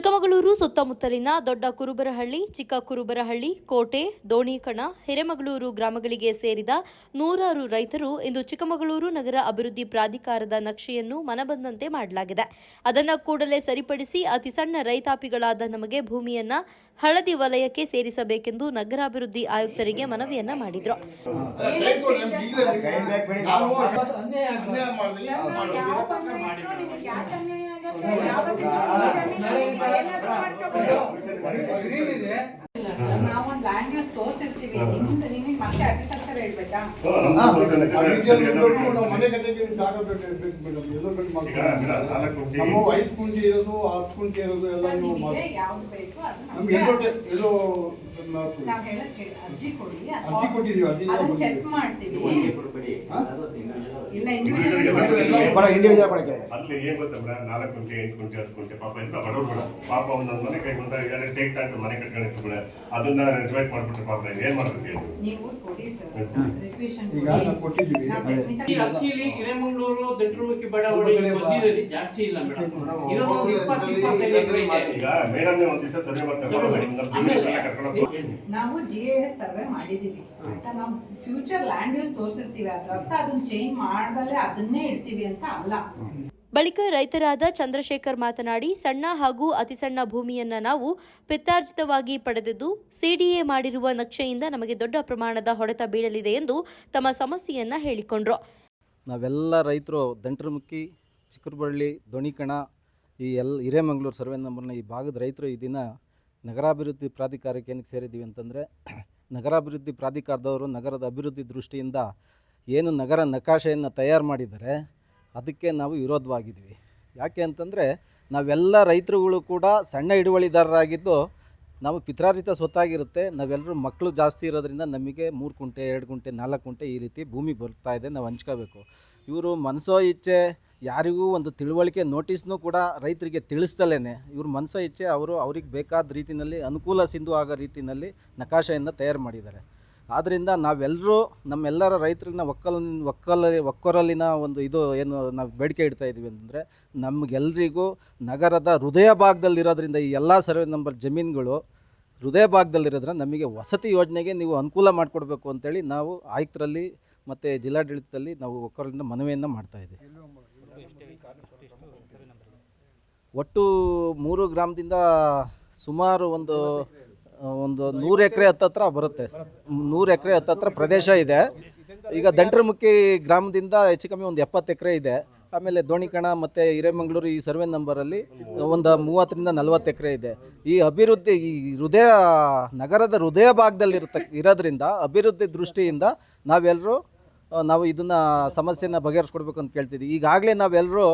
ಚಿಕ್ಕಮಗಳೂರು ಸುತ್ತಮುತ್ತಲಿನ ದೊಡ್ಡ ಕುರುಬರಹಳ್ಳಿ, ಚಿಕ್ಕ ಕುರುಬರಹಳ್ಳಿ, ಕೋಟೆ, ದೋಣಿಕಣ, ಹಿರೇಮಗಳೂರು ಗ್ರಾಮಗಳಿಗೆ ಸೇರಿದ ನೂರಾರು ರೈತರು ಇಂದು ಚಿಕ್ಕಮಗಳೂರು ನಗರ ಅಭಿವೃದ್ಧಿ ಪ್ರಾಧಿಕಾರದ ನಕ್ಷೆಯನ್ನು ಮನಬಂದಂತೆ ಮಾಡಲಾಗಿದೆ. ಅದನ್ನು ಕೂಡಲೇ ಸರಿಪಡಿಸಿ ಅತಿ ಸಣ್ಣ ರೈತಾಪಿಗಳಾದ ನಮಗೆ ಭೂಮಿಯನ್ನ ಹಳದಿ ವಲಯಕ್ಕೆ ಸೇರಿಸಬೇಕೆಂದು ನಗರಾಭಿವೃದ್ಧಿ ಆಯುಕ್ತರಿಗೆ ಮನವಿಯನ್ನ ಮಾಡಿದ್ರು. ನಾವೊಂದು ಲ್ಯಾಂಡ್ ಯೂಸ್ ತೋರಿಸಿರ್ತೀವಿ. ನಿಮ್ದು ನಿಮಗೆ ಮತ್ತೆ ಅಗ್ರಿಕಲ್ಚರ್ ಹೇಳ್ಬೇಕಾ? ಮನೆ ಕಟ್ಟಕ್ಕೆ ಜಾಗ ಬೇಕು ಬೇಕು ಮೇಡಮ್. ಎಲ್ಲೋ ಬೇಕು ಗುಂಡಿ. ನಮ್ಮ ಐದು ಕುಂಟಿ ಇರೋದು ಹತ್ತು ಕುಂಟಿ ಇರೋದು ಎಲ್ಲ ನಿಮಗೆ ಎಲ್ಲೋ ನಾವ್ ಹೇಳಕ್ಕೆ ಅರ್ಜಿ ಕೊಡಿ ಅರ್ಜಿ ಕೊಟ್ಟಿದೀವಿ, ಅರ್ಜಿ ಅದನ್ನ ಚೆಕ್ ಮಾಡ್ತೀವಿ. ಇಲ್ಲ ಇಂಡಿವಿಜುವಲ್ ಬಡ ಇಂಡಿವಿಜುವಲ್ ಬಳಕೆ ಅಲ್ಲಿ ಏನ್ ಗೊತ್ತಾ ಮೇಡಮ್? ನಾಲ್ಕು ಗಂಟೆ ಎಂಟು ಗುಂಟೆ ಹತ್ತು ಗುಂಟೆ ಪಾಪ ಎಂತ ಬಡವ್ರು ಪಾಪ ಒಂದೊಂದು ಮನೆ ಕೈ ಎರಡು ಮನೆ ಅದನ್ನ ಮಾಡ್ಬಿಟ್ರೆ ಪಾಪ ಏನ್ ಮಾಡ್ಬೇಕು ನೀವು ಕೊಡಿ ಸರ್ ರಿಕ್ವೆಷನ್ ಈಗ ನಾವು ಕೊಟ್ಟಿದ್ದೀವಿ. ಈ ಅಕ್ಚುಲಿ ಹಿರೇಮಂಗ್ಳೂರು ದೊಡ್ಡರುಮುಖಿ ಬಡಾವಣೆ ಮಧ್ಯದಲ್ಲಿ ಜಾಸ್ತಿ ಇಲ್ಲ ಮೇಡಮ್. ಇರೋದು ಒಂದು ಇಪ್ಪತ್ತು ಇಪ್ಪತ್ತೈದು ಎಕರೆ ಇದೆ. ಈಗ ಮೇಡಮ್ ಒಂದ್ ದಿವಸ ಸರ್ವೆ ಮಾಡ್ತಾರೆ ಕರ್ಕೊಂಡು ನಾವು ಜಿ ಎಸ್ ಸರ್ವೆ ಮಾಡಿದೀವಿ ಆಯ್ತಾ ನಾವು ಫ್ಯೂಚರ್ ಲ್ಯಾಂಡ್ ಯೂಸ್ ತೋರಿಸಿರ್ತೀವಿ ಅದ್ರ ಅರ್ಥ ಅದನ್ನ ಚೇಂಜ್ ಮಾಡ್ದಲ್ಲೇ ಅದನ್ನೇ ಇಡ್ತೀವಿ ಅಂತ ಅಲ್ಲ. ಬಳಿಕ ರೈತರಾದ ಚಂದ್ರಶೇಖರ್ ಮಾತನಾಡಿ ಸಣ್ಣ ಹಾಗೂ ಅತಿಸಣ್ಣ ಭೂಮಿಯನ್ನ ನಾವು ಪಿತ್ತಾರ್ಜಿತವಾಗಿ ಪಡೆದಿದ್ದು ಸಿಡಿಎ ಮಾಡಿರುವ ನಕ್ಷೆಯಿಂದ ನಮಗೆ ದೊಡ್ಡ ಪ್ರಮಾಣದ ಹೊಡೆತ ಬೀಳಲಿದೆ ಎಂದು ತಮ್ಮ ಸಮಸ್ಯೆಯನ್ನ ಹೇಳಿಕೊಂಡ್ರು. ನಾವೆಲ್ಲ ರೈತರು ದಂಟ್ರಮುಖಿ ಚಿಕ್ಕರಬಳ್ಳಿ ದೊಣಿಕಣ ಈ ಎಲ್ಲ ಹಿರೇಮಂಗ್ಳೂರು ಸರ್ವೆ ನಂಬರ್ನ ಈ ಭಾಗದ ರೈತರು ಈ ದಿನ ನಗರಾಭಿವೃದ್ಧಿ ಪ್ರಾಧಿಕಾರಕ್ಕೆ ಏನಕ್ಕೆ ಸೇರಿದ್ದೀವಿ ಅಂತಂದರೆ, ನಗರಾಭಿವೃದ್ಧಿ ಪ್ರಾಧಿಕಾರದವರು ನಗರದ ಅಭಿವೃದ್ಧಿ ದೃಷ್ಟಿಯಿಂದ ಏನು ನಗರ ನಕಾಶೆಯನ್ನು ತಯಾರು ಮಾಡಿದ್ದಾರೆ, ಅದಕ್ಕೆ ನಾವು ವಿರೋಧವಾಗಿದ್ದೀವಿ. ಯಾಕೆ ಅಂತಂದರೆ, ನಾವೆಲ್ಲ ರೈತರುಗಳು ಕೂಡ ಸಣ್ಣ ಹಿಡುವಳಿದಾರರಾಗಿದ್ದು, ನಾವು ಪಿತ್ರಾರ್ಜಿತ ಸ್ವತ್ತಾಗಿರುತ್ತೆ, ನಾವೆಲ್ಲರೂ ಮಕ್ಕಳು ಜಾಸ್ತಿ ಇರೋದ್ರಿಂದ ನಮಗೆ ಮೂರು ಕುಂಟೆ, ಎರಡು ಕುಂಟೆ, ನಾಲ್ಕು ಕುಂಟೆ ಈ ರೀತಿ ಭೂಮಿ ಬರ್ತಾ ಇದೆ, ನಾವು ಹಂಚ್ಕೋಬೇಕು. ಇವರು ಮನಸೋ ಇಚ್ಛೆ ಯಾರಿಗೂ ಒಂದು ತಿಳುವಳಿಕೆ ನೋಟಿಸ್ನೂ ಕೂಡ ರೈತರಿಗೆ ತಿಳಿಸ್ದಲೇ ಇವ್ರ ಮನಸ ಇಚ್ಛೆ ಅವರು ಅವ್ರಿಗೆ ಬೇಕಾದ ರೀತಿಯಲ್ಲಿ ಅನುಕೂಲ ಸಿಂಧು ಆಗೋ ರೀತಿಯಲ್ಲಿ ನಕಾಶೆಯನ್ನು ತಯಾರು ಮಾಡಿದ್ದಾರೆ. ಆದ್ದರಿಂದ ನಾವೆಲ್ಲರೂ ನಮ್ಮೆಲ್ಲರ ರೈತರನ್ನ ಒಕ್ಕಲಿನ ಒಕ್ಕಲ ಒಕ್ಕೊರಲಿನ ಒಂದು ಇದು ಏನು ನಾವು ಬೇಡಿಕೆ ಇಡ್ತಾ ಇದ್ದೀವಿ ಅಂತಂದರೆ ನಮಗೆಲ್ಲರಿಗೂ ನಗರದ ಹೃದಯ ಭಾಗದಲ್ಲಿರೋದ್ರಿಂದ ಈ ಎಲ್ಲ ಸರ್ವೆ ನಂಬರ್ ಜಮೀನುಗಳು ಹೃದಯ ಭಾಗದಲ್ಲಿರೋದ್ರಿಂದ ನಮಗೆ ವಸತಿ ಯೋಜನೆಗೆ ನೀವು ಅನುಕೂಲ ಮಾಡಿಕೊಡ್ಬೇಕು ಅಂತೇಳಿ ನಾವು ಆಯುಕ್ತರಲ್ಲಿ ಮತ್ತು ಜಿಲ್ಲಾಡಳಿತದಲ್ಲಿ ನಾವು ಒಕ್ಕರಿಂದ ಮನವಿಯನ್ನು ಮಾಡ್ತಾ ಇದ್ದೀವಿ. ಒಟ್ಟು ಮೂರು ಗ್ರಾಮದಿಂದ ಸುಮಾರು ಒಂದು ಒಂದು ನೂರು ಎಕರೆ ಹತ್ತತ್ರ ಬರುತ್ತೆ. ನೂರು ಎಕರೆ ಹತ್ತತ್ರ ಪ್ರದೇಶ ಇದೆ. ಈಗ ದಂಟ್ರಮುಖಿ ಗ್ರಾಮದಿಂದ ಹೆಚ್ಚು ಕಮ್ಮಿ ಒಂದು ಎಪ್ಪತ್ತು ಎಕರೆ ಇದೆ. ಆಮೇಲೆ ದೋಣಿಕಣ ಮತ್ತು ಹಿರೇಮಂಗಳೂರು ಈ ಸರ್ವೆ ನಂಬರಲ್ಲಿ ಒಂದು ಮೂವತ್ತರಿಂದ ನಲವತ್ತು ಎಕರೆ ಇದೆ. ಈ ಅಭಿವೃದ್ಧಿ, ಈ ಹೃದಯ, ನಗರದ ಹೃದಯ ಭಾಗದಲ್ಲಿ ಇರೋದ್ರಿಂದ, ಅಭಿವೃದ್ಧಿ ದೃಷ್ಟಿಯಿಂದ ನಾವೆಲ್ಲರೂ ನಾವು ಇದನ್ನು ಸಮಸ್ಯೆನ ಬಗೆಹರಿಸ್ಕೊಡ್ಬೇಕು ಅಂತ ಕೇಳ್ತಿದ್ವಿ. ಈಗಾಗಲೇ ನಾವೆಲ್ಲರೂ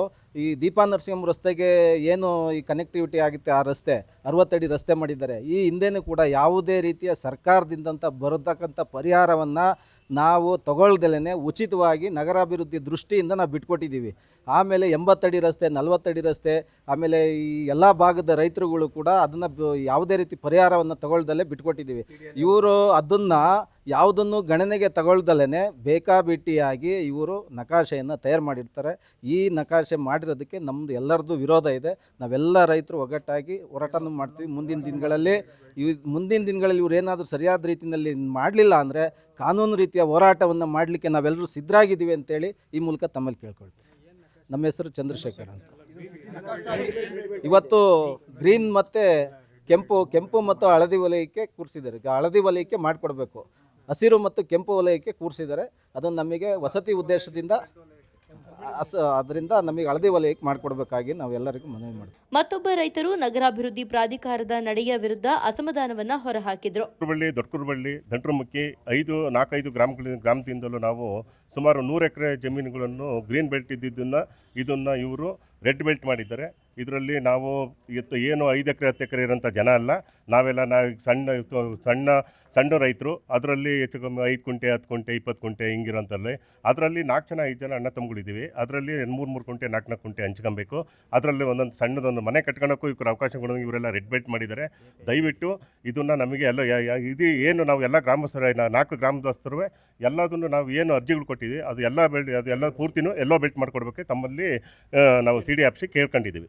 ಈ ದೀಪಾ ನರಸಿಂಹ ರಸ್ತೆಗೆ ಏನು ಈ ಕನೆಕ್ಟಿವಿಟಿ ಆಗುತ್ತೆ ಆ ರಸ್ತೆ, ಅರವತ್ತಡಿ ರಸ್ತೆ ಮಾಡಿದ್ದಾರೆ. ಈ ಹಿಂದೆನೂ ಕೂಡ ಯಾವುದೇ ರೀತಿಯ ಸರ್ಕಾರದಿಂದಂತ ಬರತಕ್ಕಂಥ ಪರಿಹಾರವನ್ನು ನಾವು ತಗೊಳ್ದಲೇ ಉಚಿತವಾಗಿ ನಗರಾಭಿವೃದ್ಧಿ ದೃಷ್ಟಿಯಿಂದ ನಾವು ಬಿಟ್ಕೊಟ್ಟಿದ್ದೀವಿ. ಆಮೇಲೆ ಎಂಬತ್ತಡಿ ರಸ್ತೆ, ನಲವತ್ತಡಿ ರಸ್ತೆ, ಆಮೇಲೆ ಈ ಎಲ್ಲ ಭಾಗದ ರೈತರುಗಳು ಕೂಡ ಅದನ್ನು ಯಾವುದೇ ರೀತಿ ಪರಿಹಾರವನ್ನು ತಗೊಳ್ದಲ್ಲೇ ಬಿಟ್ಕೊಟ್ಟಿದ್ದೀವಿ. ಇವರು ಅದನ್ನು ಯಾವುದನ್ನು ಗಣನೆಗೆ ತಗೊಳ್ದಲೇ ಬೇಕಾಬಿಟ್ಟಿಯಾಗಿ ಇವರು ನಕಾಶೆಯನ್ನು ತಯಾರು ಮಾಡಿರ್ತಾರೆ. ಈ ನಕಾಶೆ ಮಾಡಿರೋದಕ್ಕೆ ನಮ್ಮದು ಎಲ್ಲರದ್ದು ವಿರೋಧ ಇದೆ. ನಾವೆಲ್ಲ ರೈತರು ಒಗ್ಗಟ್ಟಾಗಿ ಹೋರಾಟನೂ ಮಾಡ್ತೀವಿ. ಮುಂದಿನ ದಿನಗಳಲ್ಲಿ ಇವ್ ಮುಂದಿನ ದಿನಗಳಲ್ಲಿ ಇವ್ರು ಏನಾದರೂ ಸರಿಯಾದ ರೀತಿಯಲ್ಲಿ ಮಾಡಲಿಲ್ಲ ಅಂದರೆ ಕಾನೂನು ರೀತಿಯ ಹೋರಾಟವನ್ನು ಮಾಡಲಿಕ್ಕೆ ನಾವೆಲ್ಲರೂ ಸಿದ್ಧರಾಗಿದ್ದೀವಿ ಅಂತೇಳಿ ಈ ಮೂಲಕ ತಮ್ಮಲ್ಲಿ ಕೇಳ್ಕೊಳ್ತೀವಿ. ನಮ್ಮ ಹೆಸರು ಚಂದ್ರಶೇಖರ್ ಅಂತ. ಇವತ್ತು ಗ್ರೀನ್ ಮತ್ತು ಕೆಂಪು ಕೆಂಪು ಮತ್ತು ಹಳದಿ ವಲಯಕ್ಕೆ ಕೂರಿಸಿದ್ದಾರೆ. ಈಗ ಹಳದಿ ವಲಯಕ್ಕೆ ಮಾಡಿಕೊಡ್ಬೇಕು. ಹಸಿರು ಮತ್ತು ಕೆಂಪು ವಲಯಕ್ಕೆ ಕೂರಿಸಿದ್ದಾರೆ. ಅದನ್ನು ನಮಗೆ ವಸತಿ ಉದ್ದೇಶದಿಂದ ಅಸ ಅದರಿಂದ ನಮಗೆ ಹಳದಿ ವಲಯಕ್ಕೆ ಮಾಡಿಕೊಡ್ಬೇಕಾಗಿ ನಾವೆಲ್ಲರಿಗೂ ಮನವಿ ಮಾಡ್ತೀವಿ. ಮತ್ತೊಬ್ಬ ರೈತರು ನಗರಾಭಿವೃದ್ಧಿ ಪ್ರಾಧಿಕಾರದ ನಡೆಯ ವಿರುದ್ಧ ಅಸಮಾಧಾನವನ್ನ ಹೊರಹಾಕಿದ್ರು. ಕುರುಬಳ್ಳಿ ದೊಡ್ಡ ಕುರುಬಳ್ಳಿ ದಂಟ್ರಮುಖಿ ಐದು ನಾಲ್ಕೈದು ಗ್ರಾಮಗಳ ಗ್ರಾಮದಿಂದಲೂ ನಾವು ಸುಮಾರು ನೂರು ಎಕರೆ ಜಮೀನುಗಳನ್ನು ಗ್ರೀನ್ ಬೆಲ್ಟ್ ಇದ್ದಿದ್ದನ್ನು ಇದನ್ನು ಇವರು ರೆಡ್ ಬೆಲ್ಟ್ ಮಾಡಿದ್ದಾರೆ. ಇದರಲ್ಲಿ ನಾವು ಇವತ್ತು ಏನು ಐದು ಎಕರೆ, ಹತ್ತು ಎಕರೆ ಇರೋಂಥ ಜನ ಅಲ್ಲ. ನಾವೆಲ್ಲ ನಾವು ಸಣ್ಣ ಸಣ್ಣ ಸಣ್ಣ ರೈತರು. ಅದರಲ್ಲಿ ಹೆಚ್ಚು ಕಮ್ಮಿ ಐದು ಕುಂಟೆ, ಹತ್ತು ಕುಂಟೆ, ಇಪ್ಪತ್ತು ಕುಂಟೆ ಹಿಂಗಿರೋಂಥಲ್ಲಿ ಅದರಲ್ಲಿ ನಾಲ್ಕು ಜನ, ಐದು ಜನ ಅಣ್ಣ ತಮ್ಮಗಳಿದ್ದೀವಿ ಅದರಲ್ಲಿ ಮೂರು ಮೂರು ಕುಂಟೆ, ನಾಲ್ಕು ನಾಲ್ಕು ಕುಂಟೆ ಹಂಚ್ಕೊಬೇಕು. ಅದರಲ್ಲಿ ಒಂದೊಂದು ಸಣ್ಣದೊಂದು ಮನೆ ಕಟ್ಕೊಳಕ್ಕೂ ಇವ್ರು ಅವಕಾಶ ಕೊಡೋದು ಇವರೆಲ್ಲ ರೆಡ್ ಬೆಲ್ಟ್ ಮಾಡಿದ್ದಾರೆ. ದಯವಿಟ್ಟು ಇದನ್ನು ನಮಗೆ ಎಲ್ಲ ಇದು ಏನು ನಾವು ಎಲ್ಲ ಗ್ರಾಮಸ್ಥರ ನಾಲ್ಕು ಗ್ರಾಮದಸ್ಥರು ಎಲ್ಲದನ್ನು ನಾವು ಏನು ಅರ್ಜಿಗಳು ಕೊಟ್ಟಿದ್ದೀವಿ. ಅದು ಎಲ್ಲ ಬೆಲ್ಟ್, ಅದು ಎಲ್ಲ ಪೂರ್ತಿನೂ ಎಲ್ಲೋ ಬೆಲ್ಟ್ ಮಾಡಿಕೊಡ್ಬೇಕು ತಮ್ಮಲ್ಲಿ ನಾವು ಸಿ ಡಿ ಆಫ್ಸಿಗೆ ಕೇಳ್ಕೊಂಡಿದ್ದೀವಿ.